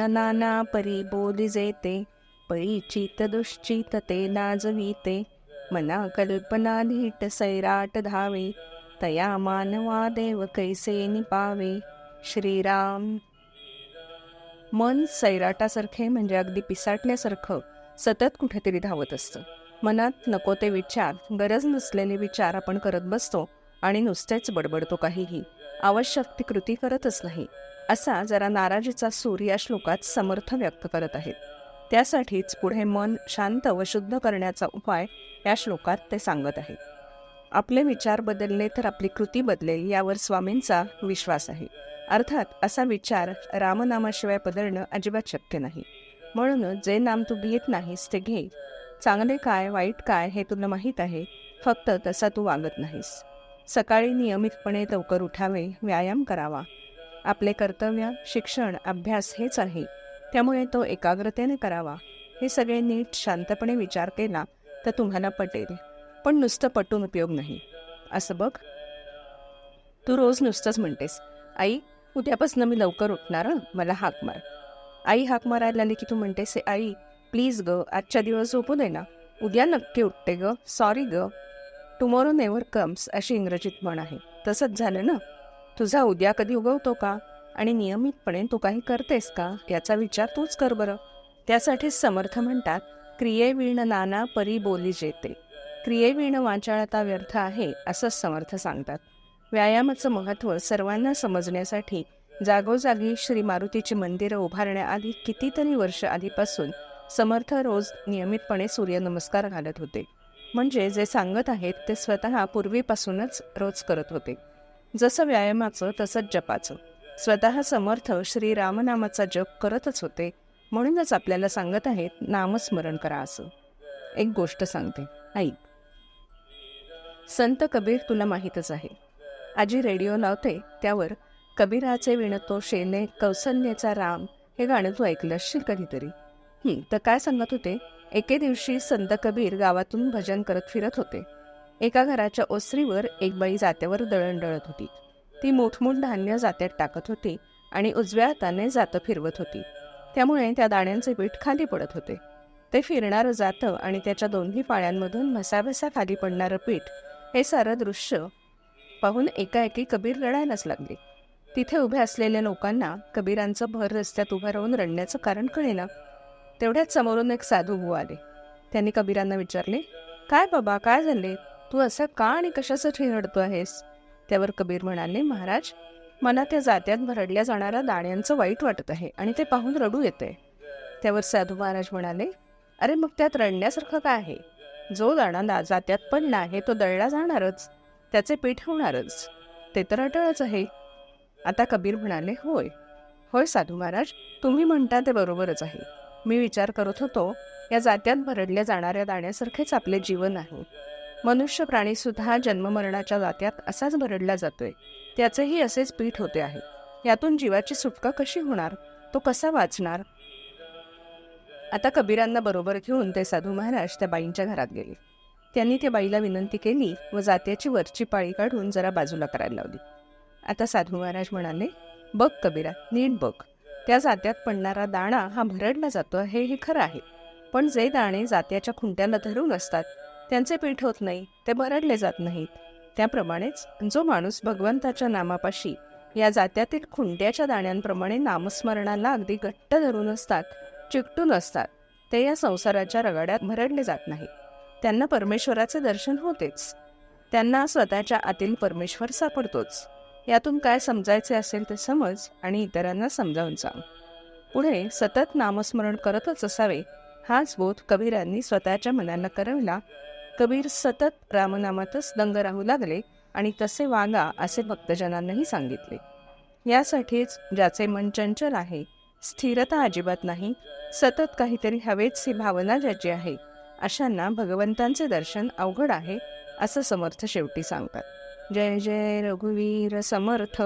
नाना परी बोली जेते परिचित दुश्चित ते नाजविते मना कल्पना धीट सैराट धावे तया मानवा देव कैसे निपावे श्रीराम. मन सैराटासारखे म्हणजे अगदी पिसाटल्यासारखं सतत कुठेतरी धावत असतं. मनात नको ते विचार गरज नसलेले विचार आपण करत बसतो आणि नुसतेच बडबडतो काहीही. आवश्यक ती कृती करतच नाही. असा जरा नाराजीचा सूर या श्लोकात समर्थ व्यक्त करत आहेत. त्यासाठीच पुढे मन शांत व शुद्ध करण्याचा उपाय या श्लोकात ते सांगत आहेत. आपले विचार बदलले तर आपली कृती बदलेल यावर स्वामींचा विश्वास आहे. अर्थात असा विचार रामनामाशिवाय बदलणं अजिबात शक्य नाही. म्हणून जे नाम तू घेत नाहीस ते घे. चांगले काय वाईट काय हे तुला माहीत आहे. फक्त तसा तू वागत नाहीस. सकाळी नियमितपणे लवकर उठावे व्यायाम करावा. आपले कर्तव्य शिक्षण अभ्यास हेच आहे. त्यामुळे तो एकाग्रतेने करावा. हे सगळे नीट शांतपणे विचार केला तर तुम्हाला पटेल. पण नुसतं पटून उपयोग नाही. असं बघ. तू रोज नुसतंच म्हणतेस आई उद्यापासून मी लवकर उठणार मला हाक मार. आई हाक मारायला आली की तू म्हणतेस आई प्लीज ग आजच्या दिवस झोपू दे ना. उद्या नक्की उठते ग. सॉरी ग. टुमॉरो नेव्हर कम्स अशी इंग्रजीत म्हण आहे. तसंच झालं ना? तुझा उद्या कधी उगवतो का? आणि नियमितपणे तू काही करतेस का? याचा विचार तूच कर बरं. त्यासाठीच समर्थ म्हणतात क्रियेवीण नाना परी बोली जेते. क्रियेवीण वाचाळता व्यर्थ आहे असंच समर्थ सांगतात. व्यायामाचं महत्त्व सर्वांना समजण्यासाठी जागोजागी श्री मारुतीची मंदिरं उभारण्याआधी कितीतरी वर्ष आधीपासून समर्थ रोज नियमितपणे सूर्यनमस्कार घालत होते. म्हणजे जे सांगत आहेत ते स्वतः पूर्वीपासूनच रोज करत होते. जसं व्यायामाचं तसंच जपाचं. स्वतः समर्थ श्री रामनामाचा जप करतच होते. म्हणूनच आपल्याला सांगत आहेत नामस्मरण करा असं. एक गोष्ट सांगते. ऐक संत कबीर तुला माहीतच आहे. आजी रेडिओ लावते त्यावर कबीराचे विणतो शेने कौसल्याचा राम हे गाणं तू ऐकलं असशील कधीतरी तर काय सांगत होते? एके दिवशी संत कबीर गावातून भजन करत फिरत होते. एका घराच्या ओसरीवर एक बाई जात्यावर दळण दळत होती. ती मोठमोठ धान्य जात्यात टाकत होती आणि उजव्या हाताने जातं फिरवत होती. त्यामुळे त्या दाण्यांचे पीठ खाली पडत होते. ते फिरणारं जातं आणि त्याच्या दोन्ही पाळ्यांमधून भसाभसा खाली पडणारं पीठ हे सारं दृश्य पाहून एकाएकी कबीर रडायलाच लागले. तिथे उभ्या असलेल्या लोकांना कबीरांचं भर रस्त्यात उभं राहून रडण्याचं कारण कळेना. तेवढ्याच समोरून एक साधू भाऊ आले. त्यांनी कबीरांना विचारले काय बाबा काय झाले? तू असं का आणि कशासाठी रडतो आहेस? त्यावर कबीर म्हणाले महाराज मला त्या जात्यात भरडल्या जाणाऱ्या दाण्यांचं वाईट वाटत आहे आणि ते पाहून रडू येते. त्यावर साधू महाराज म्हणाले अरे मग त्यात रडण्यासारखं काय आहे? जो दाणा दा जात्यात पण आहे तो दळला जाणारच. त्याचे पीठ होणारच. ते तर अटळच आहे. आता कबीर म्हणाले होय. होय साधू महाराज तुम्ही म्हणता ते बरोबरच आहे. मी विचार करत होतो या जात्यात भरडल्या जाणाऱ्या दाण्यासारखेच आपले जीवन आहे. मनुष्य प्राणीसुद्धा जन्ममरणाच्या जात्यात असाच भरडला जातोय. त्याचेही असेच पीठ होते आहे. यातून जीवाची सुटका कशी होणार? तो कसा वाचणार? आता कबीरांना बरोबर घेऊन ते साधू महाराज त्या बाईंच्या घरात गेले. त्यांनी त्या बाईला विनंती केली व जात्याची वरची पाळी काढून जरा बाजूला करायला लावली. आता साधू महाराज म्हणाले बघ कबीरा नीट बघ. त्या जात्यात पडणारा दाणा हा भरडला जातो हे हे खरं आहे. पण जे दाणे जात्याच्या खुंट्याला धरून असतात त्यांचे पीठ होत नाही ते भरडले जात नाहीत. त्याप्रमाणेच जो माणूस भगवंताच्या नामापाशी या जात्यातील खुंट्याच्या दाण्यांप्रमाणे नामस्मरणाला अगदी घट्ट धरून असतात चिकटून असतात ते या संसाराच्या रगाड्यात भरडले जात नाही त्यांना परमेश्वराचे दर्शन होतेच. त्यांना स्वतःच्या आतील परमेश्वर सापडतोच. यातून काय समजायचे असेल ते समज आणि इतरांना समजावून सांग. पुढे सतत नामस्मरण करतच असावे हाच बोध कबीरांनी स्वतःच्या मनाला करविला. कबीर सतत रामनामातच दंग राहू लागले आणि तसे वागा असे भक्तजनांनाही सांगितले. यासाठीच ज्याचे मन चंचल आहे स्थिरता अजिबात नाही सतत काहीतरी हवेची भावना ज्याची आहे अशांना भगवंतांचे दर्शन अवघड आहे असं समर्थ शेवटी सांगतात. जय जय रघुवीर समर्थ.